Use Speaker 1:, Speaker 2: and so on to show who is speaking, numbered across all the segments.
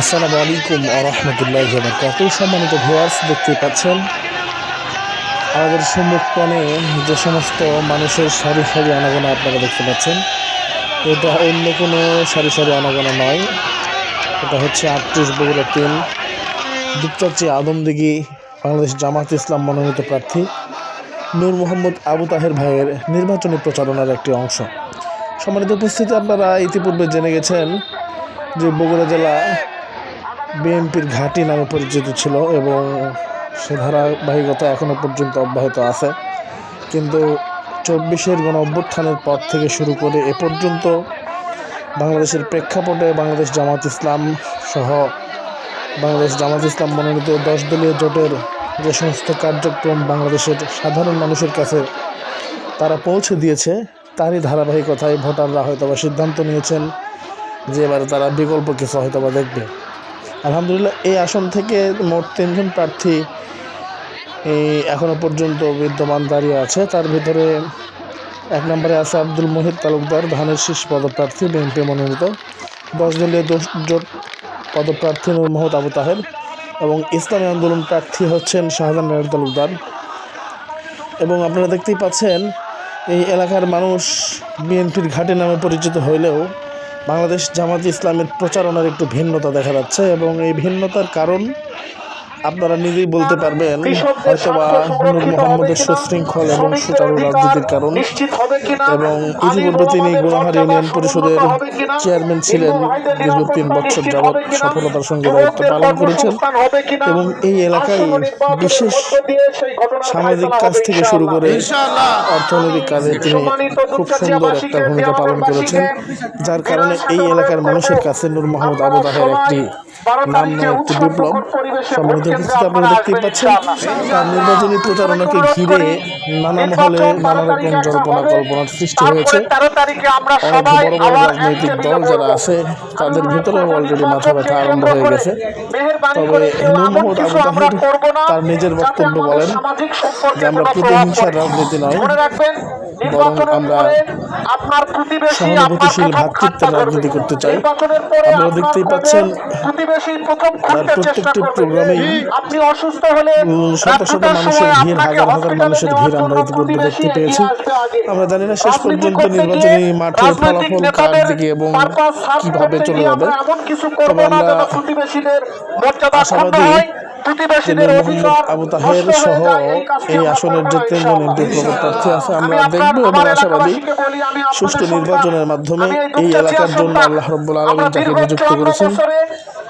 Speaker 1: আসসালামু আলাইকুম আরহামতুল্লাহ বরকাত সম্মানিত ভিউয়ার্স দেখতে পাচ্ছেন, আমাদের সম্মুখপানে যে সমস্ত মানুষের সারি সারি আনাগোনা আপনারা দেখতে পাচ্ছেন, এটা অন্য কোনো সারি সারি আনাগোনা নয়। এটা হচ্ছে আটত্রিশ বগুড়া তিন দুপচাচি আদমদিঘি বাংলাদেশ জামাত ইসলাম মনোনীত প্রার্থী নূর মোহাম্মদ আবু তাহের ভাইয়ের নির্বাচনী প্রচারণার একটি অংশ। সম্মানিত উপস্থিতি আপনারা ইতিপূর্বে জেনে গেছেন যে বগুড়া জেলা বিএনপির ঘাঁটি নামে পরিচিত ছিল এবং সে ধারাবাহিকতা এখনও পর্যন্ত অব্যাহত আছে। কিন্তু চব্বিশের গণ অভ্যুত্থানের পর থেকে শুরু করে এ পর্যন্ত বাংলাদেশের প্রেক্ষাপটে বাংলাদেশ জামাত ইসলাম সহ বাংলাদেশ জামাত ইসলাম মনোনীত দশ দলীয় জোটের যে সমস্ত কার্যক্রম বাংলাদেশের সাধারণ মানুষের কাছে তারা পৌঁছে দিয়েছে, তারই ধারাবাহিকতায় ভোটাররা হয়তো বা সিদ্ধান্ত নিয়েছেন যে এবারে তারা বিকল্প কিছু হয়তো বা দেখবে। আলহামদুলিল্লাহ, এই আসন থেকে মোট তিনজন প্রার্থী এখনও পর্যন্ত বিদ্যমান দাঁড়িয়ে আছে। তার ভিতরে এক নম্বরে আছে আব্দুল মহিদ তালুকদার, ধানের শীষ পদপ্রার্থী, বিএনপি মনোনীত। দশ দলীয় জোট পদপ্রার্থী নূর মোহাম্মদ আবু তাহের এবং ইসলামী আন্দোলন প্রার্থী হচ্ছেন শাহজাহান রায় তালুকদার। এবং আপনারা দেখতেই পাচ্ছেন, এই এলাকার মানুষ বিএনপির ঘাটে নামে পরিচিত হইলেও বাংলাদেশ জামাত ইসলামের প্রচারণার একটু ভিন্নতা দেখা যাচ্ছে এবং এই ভিন্নতার কারণ আপনারা নিজেই বলতে পারবেন হয়তোবা নূর মোহাম্মদের সুশৃঙ্খল এবং সুচারু রাজনীতির কারণ
Speaker 2: নিশ্চিত হবে কিনা
Speaker 1: এবং ইতিপূর্বে তিনি গুণাহার ইউনিয়ন পরিষদের চেয়ারম্যান ছিলেন দীর্ঘ তিন বছর যাবৎ সফলতার সঙ্গে দায়িত্ব পালন করেছেন এবং এই এলাকায় বিশেষ সামাজিক কাজ থেকে শুরু করে অর্থনৈতিক কাজে তিনি খুব সুন্দর একটা ভূমিকা পালন করেছেন যার কারণে এই এলাকার মানুষের কাছে নূর মোহাম্মদ আবু তাহের একটি একটি বিপ্লব আপনারা দেখতেই পাচ্ছেন। তার নির্বাচনী প্রচারণাকে ঘিরে নানা মহলে নানা রকম জল্পনা কল্পনার সৃষ্টি হয়েছে। অনেক বড় বড় রাজনৈতিক দল যারা আছে তাদের ভিতরেও অলরেডি মাথা ব্যথা আরম্ভ হয়ে গেছে। তবে নূর মোহাম্মদ আবু
Speaker 2: আমরা
Speaker 1: তাহের
Speaker 2: করব না।
Speaker 1: তার নিজের বক্তব্য বলেন। যে আমরা প্রতিহিংসার রাজনীতি নয়। বরং আমরা সহানুভূতিশীল ভ্রাতৃত্বের রাজনীতি করতে চাই। আপনারা দেখতেই পাচ্ছেন
Speaker 2: প্রতিবেশী প্রথম খুঁজতে চেষ্টা
Speaker 1: প্রত্যেকটি
Speaker 2: আপনি অসুস্থ হলে
Speaker 1: শত শত মানুষের ভিড়, হাজার হাজার মানুষের ভিড় আমরা ইতিপূর্বে দেখতে পেয়েছি। আমরা জানি না শেষ পর্যন্ত নির্বাচনী মাঠের ফলাফল কার দিকে এবং কীভাবে চলে যাবে তবে আমরা আশাবাদী মোহাম্মদ আবু তাহের সহ
Speaker 2: এই
Speaker 1: আসনের
Speaker 2: করব
Speaker 1: যে তিনজন এমপি প্রার্থী আছে আমরা দেখব এবং আশাবাদী সুষ্ঠু নির্বাচনের মাধ্যমে এই এলাকার জন্য আল্লাহ রব্বুল আলমিন যাকে নিযুক্ত করেছেন।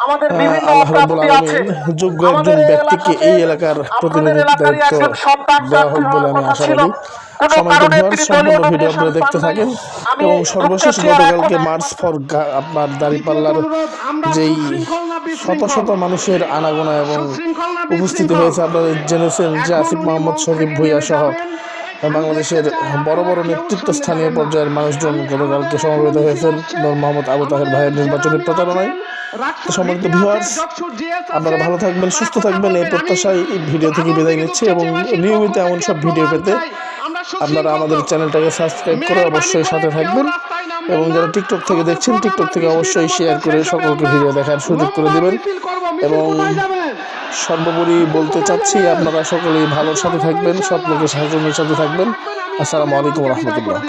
Speaker 2: আমাদের বিভিন্ন প্রাপ্তি আছে।
Speaker 1: যোগ্য একজন ব্যক্তিকে এই এলাকার প্রতিনিধিত্ব দায়িত্ব দেওয়া হোক বলে আমি সমাজের
Speaker 2: তিনি
Speaker 1: সম্পূর্ণ ভিডিও আপনারা দেখতে থাকেন এবং সর্বশেষ গতকালকে মার্চ ফর আপনার দাঁড়িপাল্লার যেই শত শত মানুষের আনাগোনা এবং উপস্থিত হয়েছে আপনারা জেনেছেন যে আসিফ মোহাম্মদ শরীফ ভুইয়া সহ বাংলাদেশের বড় বড় নেতৃত্ব স্থানীয় পর্যায়ের মানুষজন গতকালকে সমবেত হয়েছেন। মোহাম্মদ আবু তাহের ভাইয়ের নির্বাচনী প্রচারণায়। সম্মানিত ভিউয়ার্স আপনারা ভালো থাকবেন, সুস্থ থাকবেন। এই প্রত্যাশায় এই ভিডিও থেকে বিদায় নিচ্ছি এবং নিয়মিত এমন সব ভিডিও পেতে আপনারা আমাদের চ্যানেলটাকে সাবস্ক্রাইব করে অবশ্যই সাথে থাকবেন এবং যারা টিকটক থেকে দেখছেন, টিকটক থেকে অবশ্যই শেয়ার করে সকলকে ভিডিও দেখার সুযোগ করে দেবেন। এবং সর্বোপরি বলতে চাচ্ছি, আপনারা সকলেই ভালোর সাথে থাকবেন সব লোকের সাহায্যের সাথে থাকবেন। আসসালামু আলাইকুম রহমতুল্লাহ।